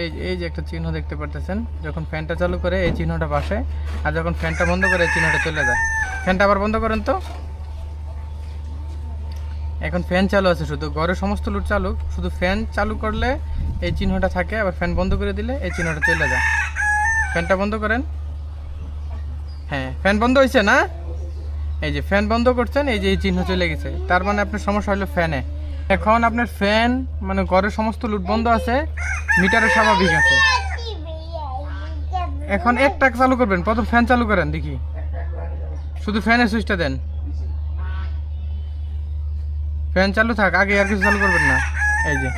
এই এই যে একটা চিহ্ন দেখতে পারতেছেন, যখন ফ্যানটা চালু করে এই চিহ্নটা পাশে আর যখন ফ্যানটা বন্ধ করে এই চিহ্নটা চলে যায়। ফ্যানটা আবার বন্ধ করেন তো? এখন ফ্যান চালু আছে শুধু ঘরের সমস্ত লুট চালু শুধু ফ্যান চালু করলে এই চিহ্নটা থাকে, আবার ফ্যান বন্ধ করে দিলে এই চিহ্নটা চলে যায়। ফ্যানটা বন্ধ করেন। হ্যাঁ ফ্যান বন্ধ হয়েছে না? এই যে ফ্যান বন্ধ করছেন, এই যে এই চিহ্ন চলে গেছে। তার মানে আপনার সমস্যা হলো ফ্যানে। এখন আপনার ফ্যান মানে ঘরের সমস্ত লুট বন্ধ আছে, মিটারে স্বাভাবিক আছে। এখন এক টাক চালু করবেন, প্রথম ফ্যান চালু করেন, দেখি। শুধু ফ্যানের সুইচটা দেন। ফ্যান চালু থাক, আগে আর কিছু চালু করবেন না। এই যে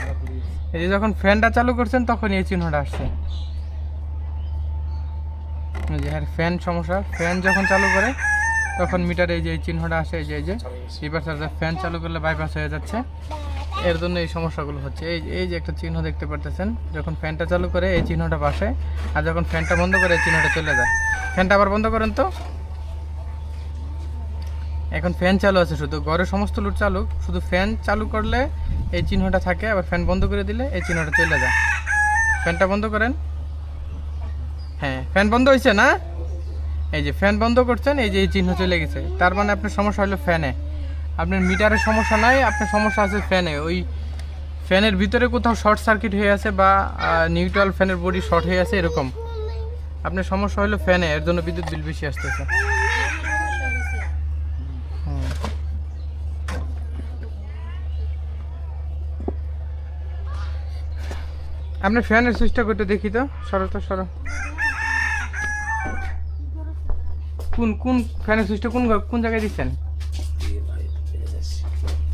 এই যে যখন ফ্যানটা চালু করছেন তখন এই চিহ্নটা আসছে। যে ফ্যান সমস্যা ফ্যান যখন চালু করে, তখন মিটারে এই যে এই চিহ্নটা আসে, এই যে এই যে। রিভার্স চার্জার ফ্যান চালু করলে বাইপাস হয়ে যাচ্ছে। এর জন্য এই সমস্যাগুলো হচ্ছে। এই এই যে একটা চিহ্ন দেখতে পারতেছেন, যখন ফ্যানটা চালু করে এই চিহ্নটা পাশে আর যখন ফ্যানটা বন্ধ করে এই চিহ্নটা চলে যায়। ফ্যানটা আবার বন্ধ করেন তো? এখন ফ্যান চালু আছে শুধু। ঘরের সমস্ত লুট চালু শুধু ফ্যান চালু করলে এই চিহ্নটা থাকে, আবার ফ্যান বন্ধ করে দিলে এই চিহ্নটা চলে যায়। ফ্যানটা বন্ধ করেন। হ্যাঁ ফ্যান বন্ধ হয়েছে না? এই যে ফ্যান বন্ধ করছেন, এই যে এই চিহ্ন চলে গেছে। তার মানে আপনার সমস্যা হলো ফ্যানে। আপনার মিটারের সমস্যা নাই, আপনার সমস্যা আছে ফ্যানে। ওই ফ্যানের ভিতরে কোথাও শর্ট সার্কিট হয়ে আছে বা নিউট্রাল ফ্যানের বডি শর্ট হয়ে আছে, এরকম। আপনার সমস্যা হলো ফ্যানে, এর জন্য বিদ্যুৎ বিল বেশি আসতেছে। আপনার ফ্যানের সুইচটা করতে দেখি তো, সরো তো, সরো। কোন কোন ফ্যানের সুইচটা কোন কোন জায়গায় দিচ্ছেন?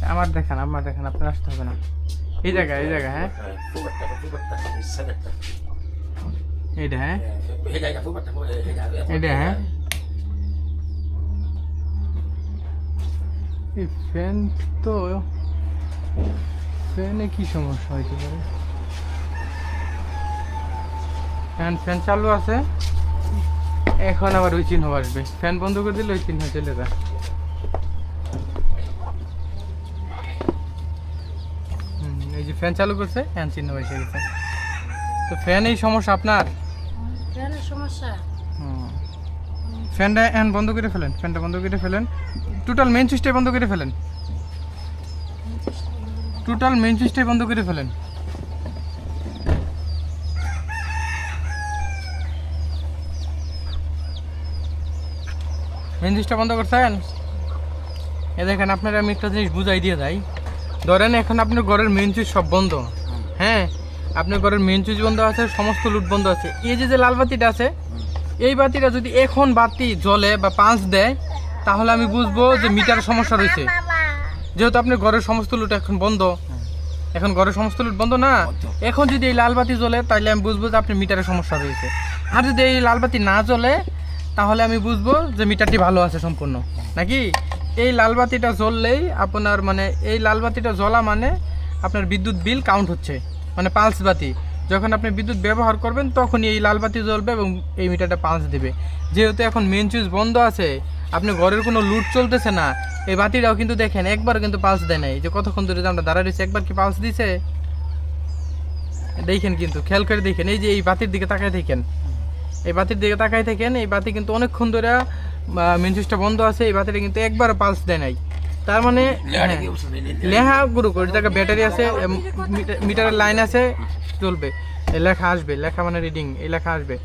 আমার দেখান আমার দেখান আপনার আসতে হবে না। এই জায়গায় এই জায়গায় হ্যাঁ? এইটা হ্যাঁ? এইটা হ্যাঁ? এই ফ্যান তো ফ্যানে কি সমস্যা হয়েছে পারে? ফ্যান ফ্যান চালু আছে। এখন আবার ওই চিহ্ন আসবে। ফ্যান বন্ধ করে দিলে ওই চিহ্ন চলে যায় হুম, এই যে ফ্যান চালু করছে ফ্যান চিহ্ন এসে গেছে। তো ফ্যান এই সমস্যা আপনার? ফ্যানের সমস্যা? হুম। ফ্যানটা এখন বন্ধ করে ফেলেন ফ্যানটা বন্ধ করে ফেলেন। টোটাল মেন সুইচটাই বন্ধ করে ফেলেন। টোটাল মেন সুইচটাই বন্ধ করে ফেলেন। মেন সুইচটা বন্ধ করছেন? এ দেখেন আপনার আমি একটা জিনিস বুঝাই দিয়ে যাই। ধরেন এখন আপনার ঘরের মেন সুইচ সব বন্ধ। হ্যাঁ? আপনার ঘরের মেন সুইচ বন্ধ আছে সমস্ত লুট বন্ধ আছে। এই যে যে লাল বাতিটা আছে এই বাতিটা যদি এখন বাতি জ্বলে বা পাঁচ দেয় তাহলে আমি বুঝব যে মিটারের সমস্যা রয়েছে। যেহেতু আপনার ঘরের সমস্ত লুট এখন বন্ধ। এখন ঘরের সমস্ত লুট বন্ধ না? এখন যদি এই লাল বাতি জ্বলে তাহলে আমি বুঝব যে আপনার মিটারের সমস্যা রয়েছে। আর যদি এই লাল বাতি না জ্বলে তাহলে আমি বুঝব যে মিটারটি ভালো আছে সম্পূর্ণ। নাকি? এই লাল বাতিটা জ্বললেই আপনার মানে এই লাল বাতিটা জ্বলা মানে আপনার বিদ্যুৎ বিল কাউন্ট হচ্ছে। মানে পালস বাতি। যখন আপনি বিদ্যুৎ ব্যবহার করবেন, তখনই এই লাল বাতি জ্বলবে এবং এই মিটারটা পালস দেবে। যেহেতু এখন মেন সুইচ বন্ধ আছে, আপনি ঘরের কোনো লুট চলতেছে না, এই বাতিটাও কিন্তু দেখেন একবার কিন্তু পালস দেয় নাই। যে কতক্ষণ ধরে যে আমরা দাঁড়ায় রয়েছি, একবার কি পালস দিছে? দেখেন কিন্তু, খেয়াল করে দেখেন, এই যে এই বাতির দিকে তাকায় দেখেন এই বাতির দিকে তাকায় থাকেন, এই বাতি কিন্তু অনেকক্ষণ ধরে মেন সুইচটা বন্ধ আছে এই বাতিটা কিন্তু একবার পালস দেয় নাই। তার মানে হ্যাঁ, লেখা গুরু করে জায়গায় ব্যাটারি আছে মিটার- মিটারের লাইন আছে চলবে। এই লেখা আসবে লেখা মানে রিডিং এই লেখা আসবে।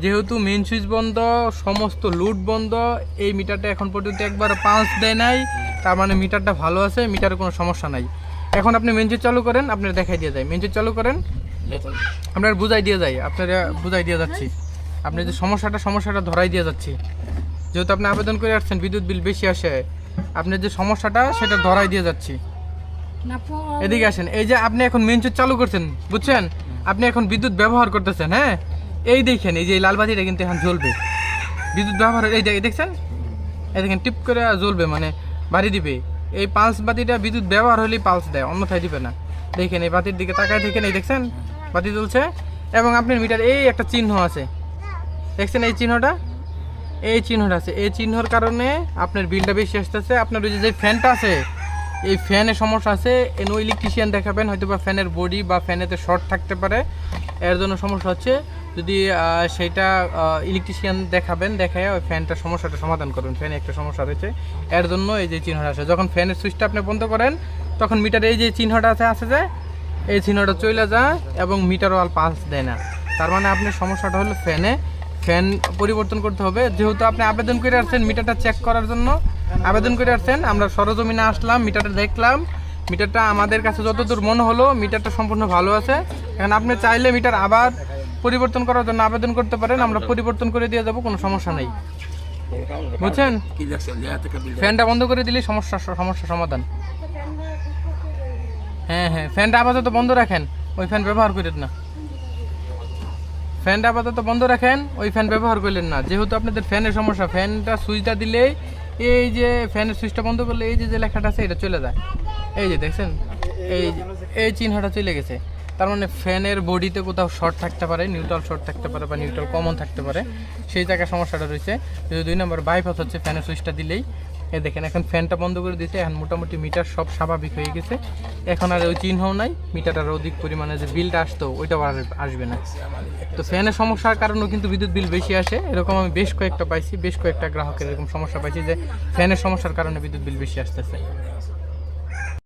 যেহেতু মেন সুইচ বন্ধ সমস্ত লুট বন্ধ এই মিটারটা এখন পর্যন্ত একবার পাঁচ দেয় নাই তার মানে মিটারটা ভালো আছে মিটারে কোনো সমস্যা নাই। এখন আপনি মেন সুইচ চালু করেন আপনার দেখাই দিয়ে যায়। মেন সুইচ চালু করেন আপনার বুঝাই দিয়ে যায় আপনারা বুঝাই দিয়ে যাচ্ছি। আপনি যে সমস্যাটা সমস্যাটা ধরাই দিয়ে যাচ্ছি। যেহেতু আপনি আবেদন করে আসছেন বিদ্যুৎ বিল বেশি আসে আপনার যে সমস্যাটা সেটা ধরাই দিয়ে যাচ্ছি। এদিকে আসেন। এই যে আপনি এখন মেন সুইচ চালু করছেন বুঝছেন? আপনি এখন বিদ্যুৎ ব্যবহার করতেছেন হ্যাঁ? এই দেখেন এই যে এই লাল বাতিটা কিন্তু এখন জ্বলবে। বিদ্যুৎ ব্যবহার এই দেখ- দেখছেন? এই দেখেন টিপ করে জ্বলবে মানে বাড়ি দিবে। এই পালস বাতিটা বিদ্যুৎ ব্যবহার হলেই পালস দেয় অন্যথায় দিবে না। দেখেন এই বাতির দিকে তাকায় দেখেন এই দেখছেন? বাতি জ্বলছে। এবং আপনার মিটার এই একটা চিহ্ন আছে। দেখছেন এই চিহ্নটা? এই চিহ্নটা আছে। এই চিহ্নর কারণে আপনার বিলটা বেশি আসতেছে। আপনার ওই যে ফ্যানটা আছে, এই ফ্যানের সমস্যা আছে। এনো ইলেকট্রিশিয়ান দেখাবেন হয়তো বা ফ্যানের বডি বা ফ্যানেতে শর্ট থাকতে পারে। এর জন্য সমস্যা হচ্ছে, যদি সেটা ইলেকট্রিশিয়ান দেখাবেন দেখায় ওই ফ্যানটার সমস্যাটা সমাধান করবেন ফ্যানে একটা সমস্যা রয়েছে। এর জন্য এই যে চিহ্নটা আসে যখন ফ্যানের সুইচটা আপনি বন্ধ করেন, তখন মিটারে এই যে চিহ্নটা আছে আছে যে, এই চিহ্নটা চলে যায় এবং মিটারও আর পালস দেয় না। তার মানে আপনার সমস্যাটা হলো ফ্যানে ফ্যান পরিবর্তন করতে হবে। যেহেতু আপনি আবেদন করে আসছেন মিটারটা চেক করার জন্য আবেদন করে আসছেন আমরা সরজমিনে আসলাম মিটারটা দেখলাম মিটারটা আমাদের কাছে যতদূর মনে হলো মিটারটা সম্পূর্ণ ভালো আছে। এখন আপনি চাইলে মিটার আবার পরিবর্তন করার জন্য আবেদন করতে পারেন আমরা পরিবর্তন করে দিয়ে যাব কোনো সমস্যা নেই। বুঝছেন? ফ্যানটা বন্ধ করে দিলে সমস্যা সমস্যা সমাধান। হ্যাঁ হ্যাঁ ফ্যানটা আপাতত বন্ধ রাখেন ওই ফ্যান ব্যবহার করেন না। ফ্যানটা আপাতত বন্ধ রাখেন, ওই ফ্যান ব্যবহার করলেন না। যেহেতু আপনাদের ফ্যানের সমস্যা, ফ্যানটা সুইচটা দিলেই এই যে ফ্যানের সুইচটা বন্ধ করলে এই যে যে লেখাটা আছে, এটা চলে যায়। এই যে দেখছেন, এই এই চিহ্নটা চলে গেছে। তার মানে ফ্যানের বডিতে কোথাও শর্ট থাকতে পারে, নিউট্রাল শর্ট থাকতে পারে বা নিউট্রাল কমন থাকতে পারে, সেই জায়গায় সমস্যাটা রয়েছে। যদি দুই নম্বর বাইপাস হচ্ছে ফ্যানের সুইচটা দিলেই এই দেখেন, এখন ফ্যানটা বন্ধ করে দিয়েছে। এখন মোটামুটি মিটার সব স্বাভাবিক হয়ে গেছে। এখন আর ওই চিহ্নও নাই। মিটারটার অধিক পরিমাণে যে বিলটা আসতো, ওইটাও আর আসবে না। তো ফ্যানের সমস্যার কারণেও কিন্তু বিদ্যুৎ বিল বেশি আসে। এরকম আমি বেশ কয়েকটা পাইছি, বেশ কয়েকটা গ্রাহকের এরকম সমস্যা পাইছি যে, ফ্যানের সমস্যার কারণে বিদ্যুৎ বিল বেশি আসতেছে।